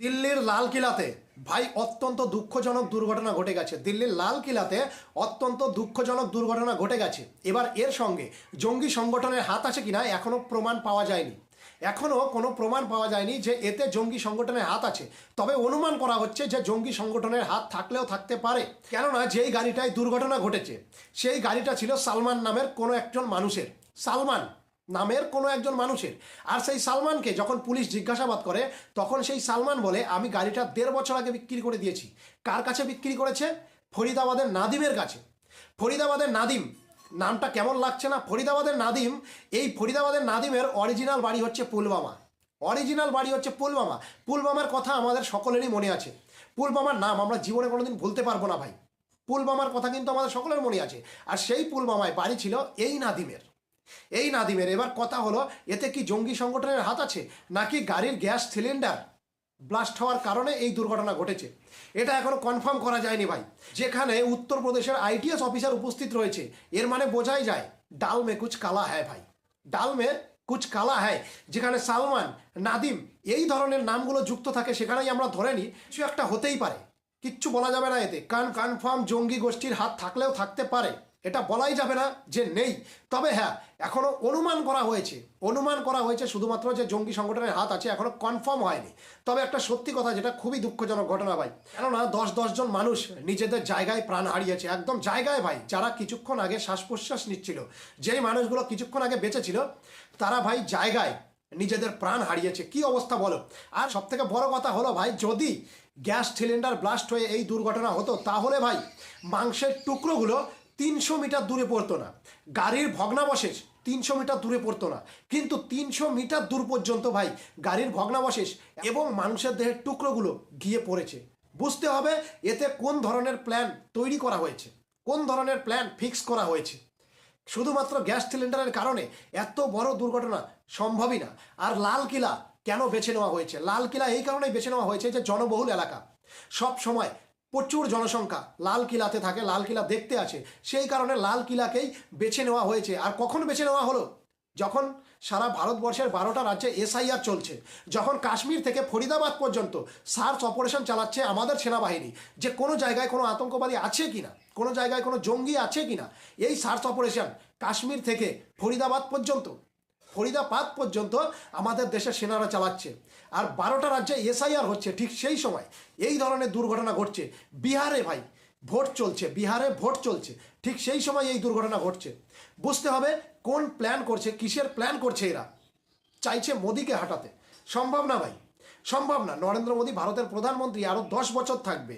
দিল্লির লাল কিলাতে ভাই, অত্যন্ত দুঃখজনক দুর্ঘটনা ঘটে গেছে। দিল্লির লাল কিলাতে অত্যন্ত দুঃখজনক দুর্ঘটনা ঘটে গেছে। এবার এর সঙ্গে জঙ্গি সংগঠনের হাত আছে কিনা এখনও প্রমাণ পাওয়া যায়নি। এখনও কোনো প্রমাণ পাওয়া যায়নি যে এতে জঙ্গি সংগঠনের হাত আছে। তবে অনুমান করা হচ্ছে যে জঙ্গি সংগঠনের হাত থাকলেও থাকতে পারে। কেননা যেই গাড়িটায় দুর্ঘটনা ঘটেছে, সেই গাড়িটা ছিল সালমান নামের কোনো একজন মানুষের। সালমান নামের কোনো একজন মানুষের। আর সেই সালমানকে যখন পুলিশ জিজ্ঞাসাবাদ করে, তখন সেই সালমান বলে, আমি গাড়িটা দেড় বছর আগে বিক্রি করে দিয়েছি। কার কাছে বিক্রি করেছে? ফরিদাবাদের নাদিমের কাছে। ফরিদাবাদের নাদিম, নামটা কেমন লাগছে না? ফরিদাবাদের নাদিম, এই ফরিদাবাদের নাদিমের অরিজিনাল বাড়ি হচ্ছে পুলবামা অরিজিনাল বাড়ি হচ্ছে পুলবামা পুলবামার কথা আমাদের সকলেরই মনে আছে। পুলবামার নাম আমরা জীবনে কোনোদিন ভুলতে পারব না ভাই। পুলবামার কথা কিন্তু আমাদের সকলের মনে আছে। আর সেই পুলবামায় বাড়ি ছিল এই নাদিমের। এই নাদিমের, এবার কথা হলো, এতে কি জঙ্গি সংগঠনের হাত আছে, নাকি গাড়ির গ্যাস সিলিন্ডার ব্লাস্ট হওয়ার কারণে এই দুর্ঘটনা ঘটেছে? এটা এখনও কনফার্ম করা যায়নি ভাই। যেখানে উত্তরপ্রদেশের আইটিএস অফিসার উপস্থিত রয়েছে, এর মানে বোঝাই যায় ডাল মে কুচ কালা হ্যায় ভাই। ডাল মে কুচ কালা হ্যায়, যেখানে সালমান, নাদিম, এই ধরনের নামগুলো যুক্ত থাকে, সেখানেই আমরা ধরে নিই, কিছু একটা হতেই পারে। কিচ্ছু বলা যাবে না এতে। কারণ কনফার্ম জঙ্গি গোষ্ঠীর হাত থাকলেও থাকতে পারে। এটা বলাই যাবে না যে নেই। তবে হ্যাঁ এখনও অনুমান করা হয়েছে। অনুমান করা হয়েছে শুধুমাত্র যে জঙ্গি সংগঠনের হাত আছে, এখনও কনফার্ম হয়নি। তবে একটা সত্যি কথা যেটা খুবই দুঃখজনক ঘটনা ভাই। কেননা দশ দশজন মানুষ নিজেদের জায়গায় প্রাণ হারিয়েছে। একদম জায়গায় ভাই, যারা কিছুক্ষণ আগে শ্বাস প্রশ্বাস নিচ্ছিল। যেই মানুষগুলো কিছুক্ষণ আগে বেঁচে ছিল, তারা ভাই জায়গায় নিজেদের প্রাণ হারিয়েছে। কি অবস্থা বলো? আর সব থেকে বড় কথা হলো ভাই, যদি গ্যাস সিলিন্ডার ব্লাস্ট হয়ে এই দুর্ঘটনা হতো, তাহলে ভাই মাংসের টুকরোগুলো তিনশো মিটার দূরে পড়তো না। গাড়ির ভগ্নাবশেষ তিনশো মিটার দূরে পড়তো না। কিন্তু তিনশো মিটার দূর পর্যন্ত ভাই গাড়ির ভগ্নাবশেষ এবং মানুষের দেহের টুকরোগুলো গিয়ে পড়েছে। বুঝতে হবে এতে কোন ধরনের প্ল্যান তৈরি করা হয়েছে। কোন ধরনের প্ল্যান ফিক্স করা হয়েছে। শুধুমাত্র গ্যাস সিলিন্ডারের কারণে এত বড় দুর্ঘটনা সম্ভবই না। আর লাল কিলা কেন বেছে নেওয়া হয়েছে? লাল কিলা এই কারণেই বেছে নেওয়া হয়েছে যে জনবহুল এলাকা। সব সময় প্রচুর জনসংখ্যা লাল কিলাতে থাকে, লাল কিলা দেখতে আছে সেই কারণে লাল কিলাকেই বেছে নেওয়া হয়েছে। আর কখন বেছে নেওয়া হলো? যখন সারা ভারতবর্ষের বারোটা রাজ্যে এসআইআর চলছে, যখন কাশ্মীর থেকে ফরিদাবাদ পর্যন্ত সার্চ অপারেশন চালাচ্ছে আমাদের সেনাবাহিনী, যে কোনো জায়গায় কোনো আতঙ্কবাদী আছে কিনা, কোনো জায়গায় কোনো জঙ্গি আছে কিনা, এই সার্চ অপারেশন কাশ্মীর থেকে ফরিদাবাদ পর্যন্ত ফরিদাবাদ পর্যন্ত আমাদের দেশের সেনারা চালাচ্ছে। আর বারোটা রাজ্যে এসআইআর হচ্ছে ঠিক সেই সময়। এই ধরনের দুর্ঘটনা ঘটছে। বিহারে ভাই ভোট চলছে, বিহারে ভোট চলছে, ঠিক সেই সময় এই দুর্ঘটনা ঘটছে। বুঝতে হবে কোন প্ল্যান করছে, কিসের প্ল্যান করছে এরা। চাইছে মোদিকে হাঁটাতে। সম্ভব না ভাই, সম্ভব না। নরেন্দ্র মোদী ভারতের প্রধানমন্ত্রী আরও দশ বছর থাকবে।